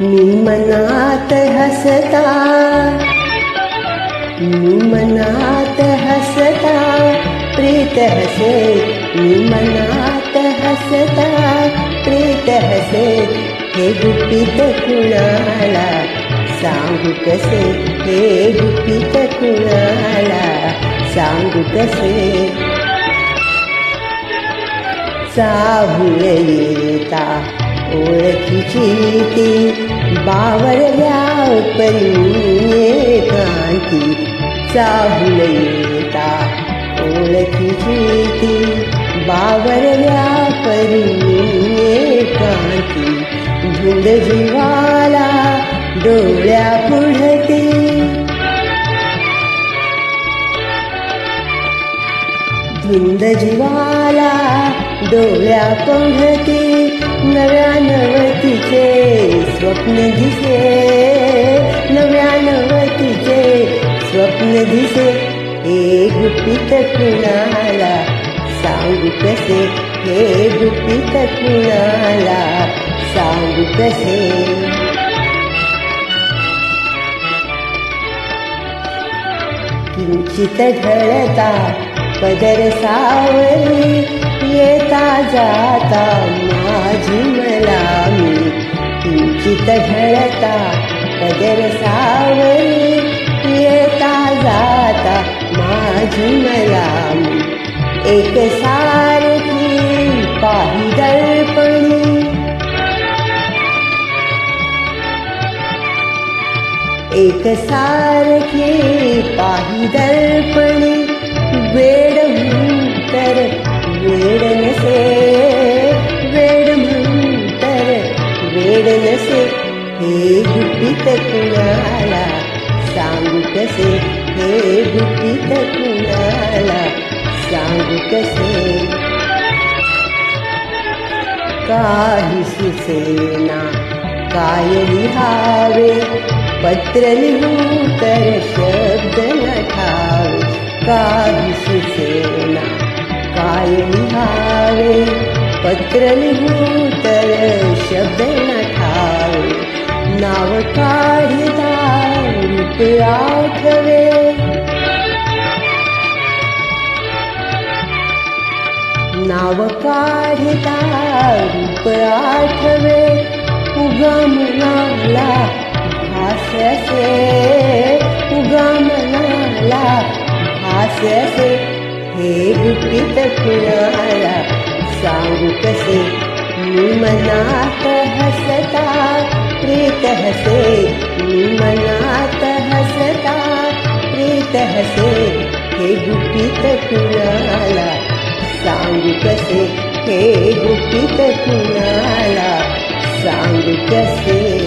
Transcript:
मी मनात हसता मी मनात हसता प्रीत हसे मी मनात हसता प्रीत हसे हे गुपित कुणाला सांगू कसे हे गुपित कुणाला सांगू कसे चाहुल येता ओळखीची ती बावरल्या परी कांती चाहुल येता. ओळखीची ती बावरल्या परी कांती झुंड जीवाला डोळ्या पुढती. झुंड जीवाला डोळ्या पंढती नव्या नवतीचे स्वप्न दिसे. नव्या नवतीचे स्वप्न दिसे. हे गुपित कुणाला सांगू कसे? हे गुपित कुणाला सांगू कसे? किंचित ढळता पदर सावली येता जाता माझी मला मी किंचित ढळता पदर सावली. येता जाता माझी मला मी एक सारखी पाही दर्पणी एक सारखी पाही दर्पणी कुणाला सांगू कसे हे गुपित कुणाला सांगू कसे काही सुसेना काय लिहावे पत्र लिहू तर शब्द न ठावे काही सुसेना काय लिहावे पत्र लिहू तर शब्द रूप आठवे नाव काढिता रूप आठवे उगा मनाला भास्यसे उगा मनाला भास्यसे हे कुणाला सांगू कसे मी मनात हसता प्रीत हसे मी मनात हसता कसे हे गुपित कुणाला? सांगू कसे हे गुपित कुणाला? सांगू कसे